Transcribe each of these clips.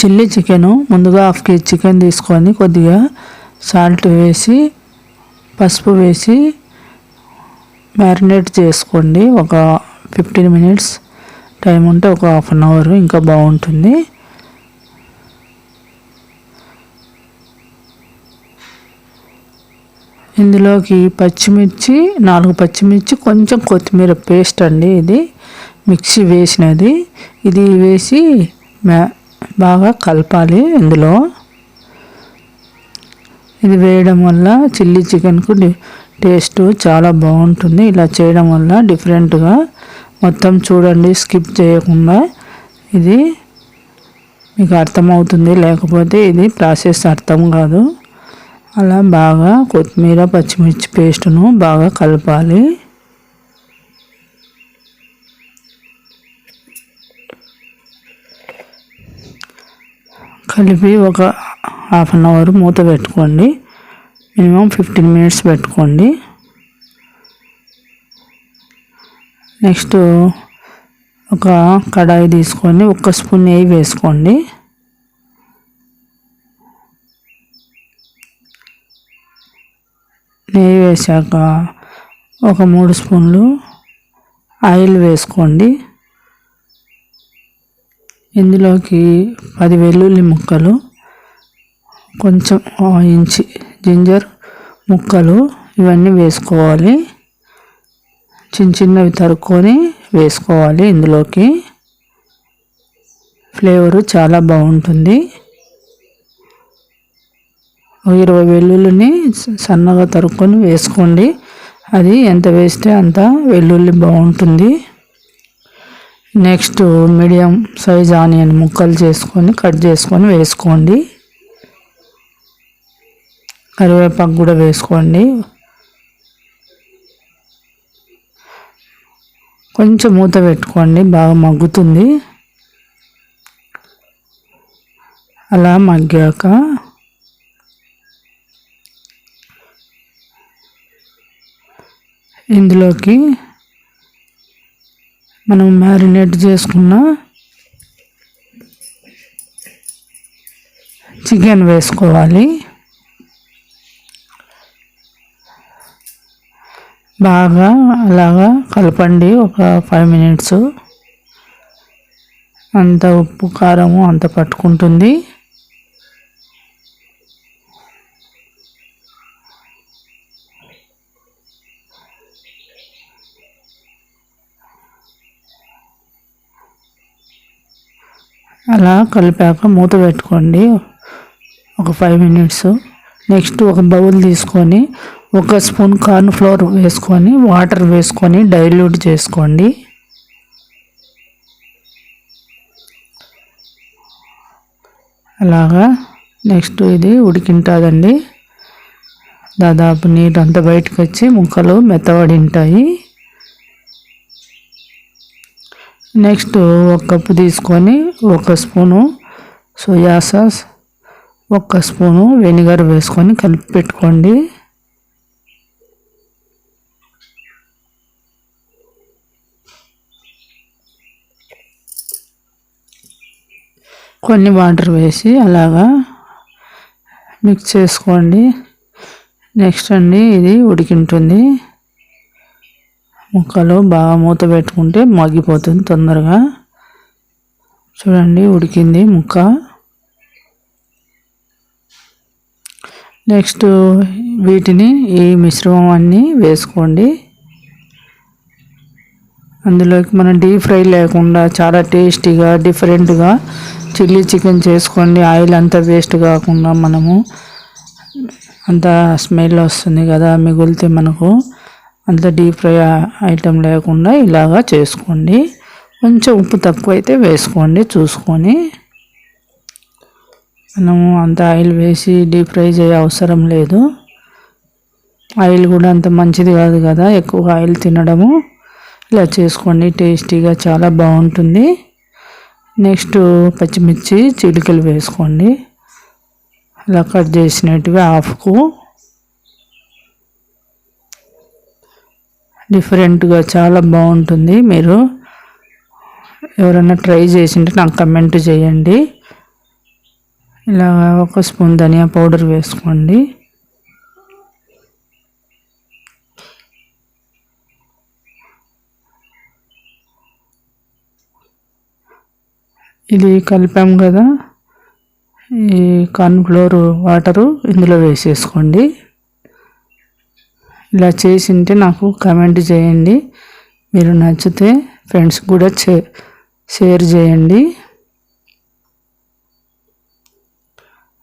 Chilli chicken ముందుగా half KG chicken తీసుకొని కొద్దిగా సాల్ట్ వేసి పసుపు వేసి మ్యారినేట్ చేసుకోండి. ఒక ఫిఫ్టీన్ మినిట్స్ టైం ఉంటే ఒక హాఫ్ అన్ అవర్ ఇంకా బాగుంటుంది. ఇందులోకి పచ్చిమిర్చి నాలుగు పచ్చిమిర్చి కొంచెం కొత్తిమీర పేస్ట్ అండి ఇది మిక్సీ వేసినది. ఇది వేసి బాగా కలపాలి ఇందులో. ఇది వేయడం వల్ల చిల్లీ చికెన్కు టేస్ట్ చాలా బాగుంటుంది. ఇలా చేయడం వల్ల డిఫరెంట్గా మొత్తం చూడండి స్కిప్ చేయకుండా ఇది మీకు అర్థమవుతుంది. లేకపోతే ఇది ప్రాసెస్ అర్థం కాదు. అలా బాగా కొత్తిమీర పచ్చిమిర్చి పేస్టును బాగా కలపాలి. కలిపి ఒక హాఫ్ అన్ అవర్ మూత పెట్టుకోండి. మినిమం ఫిఫ్టీన్ మినిట్స్ పెట్టుకోండి. నెక్స్ట్ ఒక కడాయి తీసుకొని ఒక స్పూన్ నెయ్యి వేసుకోండి. నెయ్యి వేసాక ఒక మూడు స్పూన్లు ఆయిల్ వేసుకోండి. ఇందులోకి పది వెల్లుల్లి ముక్కలు కొంచెం ఇంచి జింజర్ ముక్కలు ఇవన్నీ వేసుకోవాలి. చిన్న చిన్నవి తరుక్కొని వేసుకోవాలి ఇందులోకి. ఫ్లేవరు చాలా బాగుంటుంది. ఇరవై వెల్లుల్లిని సన్నగా తరుక్కొని వేసుకోండి. అది ఎంత వేస్తే అంత వెల్లుల్లి బాగుంటుంది. నెక్స్ట్ మీడియం సైజ్ ఆనియన్ ముక్కలు చేసుకొని కట్ చేసుకొని వేసుకోండి. కరివేపాకు కూడా వేసుకోండి. కొంచెం మూత పెట్టుకోండి బాగా మగ్గుతుంది. అలా మగ్గాక ఇందులోకి మనం మ్యారినేట్ చేసుకున్న చికెన్ వేసుకోవాలి. బాగా అలాగా కలపండి ఒక ఫైవ్ మినిట్స్. అంత ఉప్పు కారము అంత పట్టుకుంటుంది. అలా కలిపాక మూత పెట్టుకోండి. ఒక ఫైవ్ మినిట్స్ నెక్స్ట్ ఒక బౌల్ తీసుకొని ఒక స్పూన్ కార్న్ ఫ్లోర్ వేసుకొని వాటర్ వేసుకొని డైల్యూట్ చేసుకోండి. అలాగా. నెక్స్ట్ ఇది ఉడికింటుందండి. దాదాపు నీరు అంతా బయటకు వచ్చి ముక్కలు మెత్తబడి ఉంటాయి. నెక్స్ట్ ఒక కప్పు తీసుకొని ఒక స్పూను సోయా సాస్ ఒక స్పూను వెనిగర్ వేసుకొని కలిపి పెట్టుకోండి. కొన్ని వాటర్ వేసి అలాగా మిక్స్ చేసుకోండి. నెక్స్ట్ అండి ఇది ఉడికింటుంది. ముక్కలు బాగా మూత పెట్టుకుంటే మగ్గిపోతుంది తొందరగా. చూడండి ఉడికింది ముక్క. నెక్స్ట్ వీటిని ఈ మిశ్రమం అన్నీ వేసుకోండి. అందులోకి మనం డీప్ ఫ్రై లేకుండా చాలా టేస్టీగా డిఫరెంట్గా చిల్లీ చికెన్ చేసుకోండి. ఆయిల్ అంతా వేస్ట్ కాకుండా మనము అంత స్మెల్ వస్తుంది కదా మిగులితే మనకు. అంత డీప్ ఫ్రై ఐటెం లేకుండా ఇలాగా చేసుకోండి. కొంచెం ఉప్పు తక్కువ అయితే వేసుకోండి చూసుకొని. మనము అంత ఆయిల్ వేసి డీప్ ఫ్రై చేయ అవసరం లేదు. ఆయిల్ కూడా అంత మంచిది కాదు కదా ఎక్కువ ఆయిల్ తినడము. ఇలా చేసుకోండి టేస్టీగా చాలా బాగుంటుంది. నెక్స్ట్ పచ్చిమిర్చి చిటికలు వేసుకోండి. అలా కట్ చేసినట్టుగా హాఫ్కు డిఫరెంట్గా చాలా బాగుంటుంది. మీరు ఎవరైనా ట్రై చేసింటే నాకు కమెంట్ చేయండి. ఇలా ఒక స్పూన్ ధనియా పౌడర్ వేసుకోండి. ఇది కలిపాం కదా. ఈ కార్న్ఫ్లోర్ వాటరు ఇందులో వేసేసుకోండి. ఇలా చేసింటే నాకు కమెంట్ చేయండి. మీరు నచ్చితే ఫ్రెండ్స్ కూడా షేర్ చేయండి.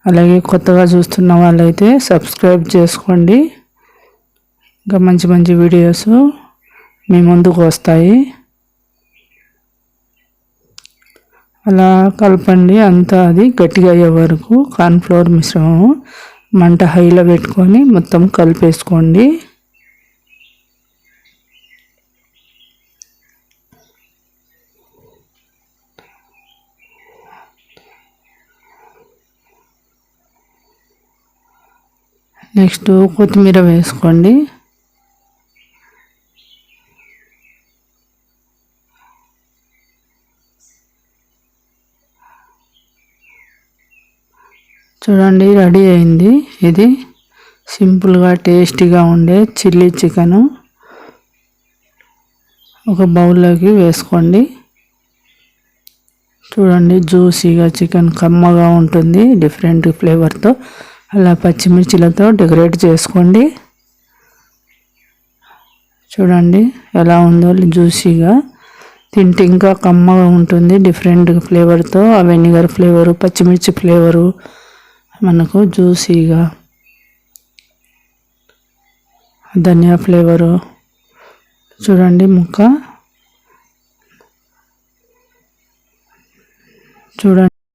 అలాగే కొత్తగా చూస్తున్న వాళ్ళైతే సబ్స్క్రైబ్ చేసుకోండి. ఇంకా మంచి మంచి వీడియోస్ మీ ముందుకు వస్తాయి. అలా కలపండి. అంతా అది గట్టిగా అయ్యే వరకు కార్న్ఫ్లోర్ మిశ్రమం మంట హైలో పెట్టుకొని మొత్తం కలిపేసుకోండి. నెక్స్ట్ కొత్తిమీర వేసుకోండి. చూడండి రెడీ అయింది. ఇది సింపుల్గా టేస్టీగా ఉండే చిల్లీ చికెను. ఒక బౌల్లోకి వేసుకోండి. చూడండి జ్యూసీగా చికెన్ కమ్మగా ఉంటుంది డిఫరెంట్ ఫ్లేవర్తో. అలా పచ్చిమిర్చిలతో డెకరేట్ చేసుకోండి. చూడండి ఎలా ఉందో జ్యూసీగా. తింటే ఇంకా కమ్మగా ఉంటుంది డిఫరెంట్ ఫ్లేవర్తో. ఆ వెనిగర్ ఫ్లేవరు పచ్చిమిర్చి ఫ్లేవరు మనకు జ్యూసీగా. ధనియా ఫ్లేవరు. చూడండి ముక్క. చూడండి.